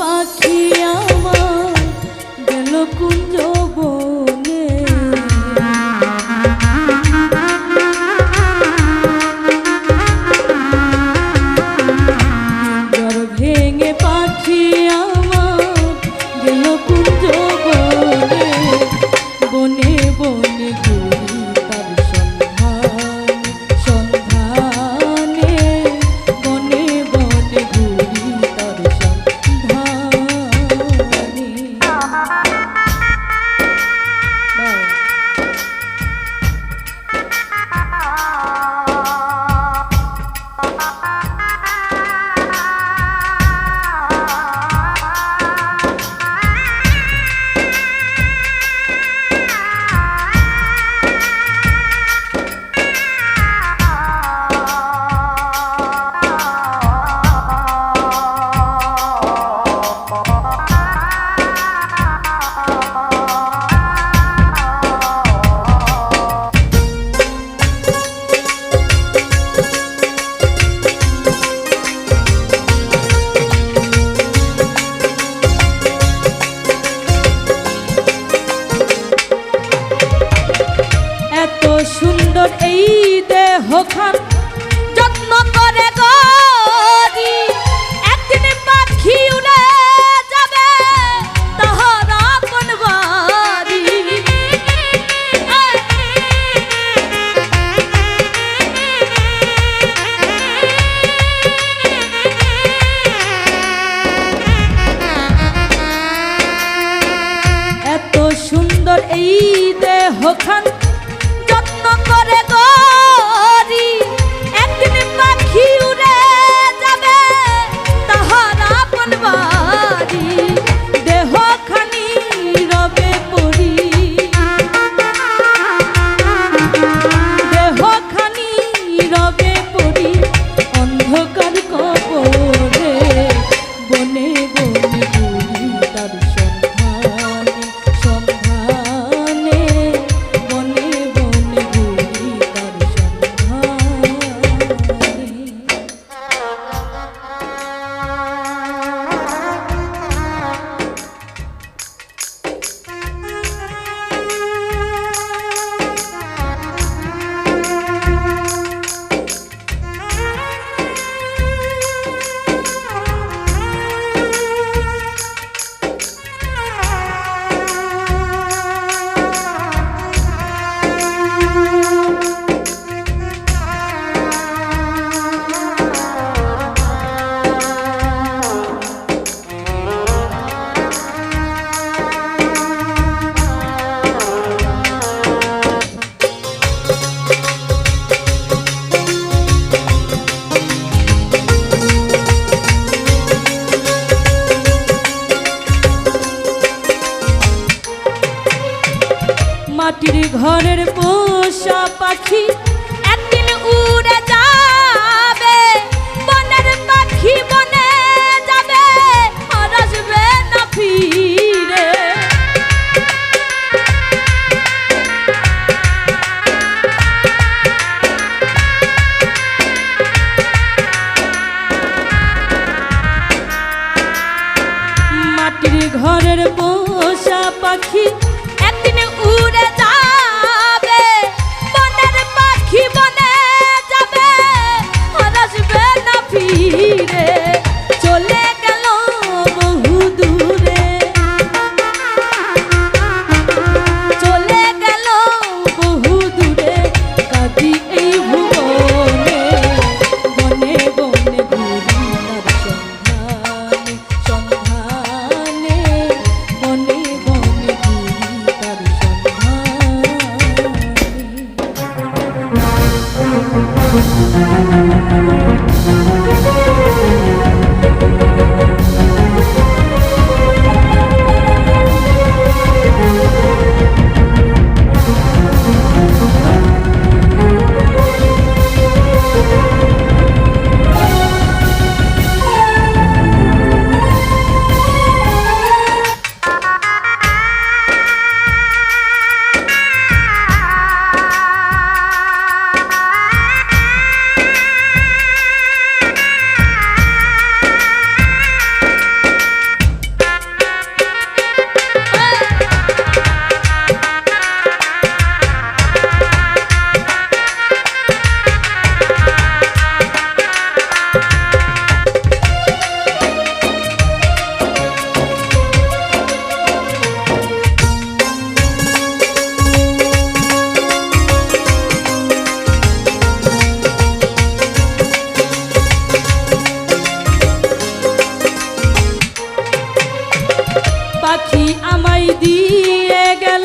পাখি আমার গেল কুঞ্জ বনে। ভেঙে পাখি আমার গেল কুঞ্জ এই দেহ যত্ন করে গরি একদিন পাখি উড়ে যাবে, তাহার আপন বাড়ি। এত সুন্দর এই দেহ মাটির ঘরের পোষা পাখি। একদিন উড়ে আমায় দিয়ে গেল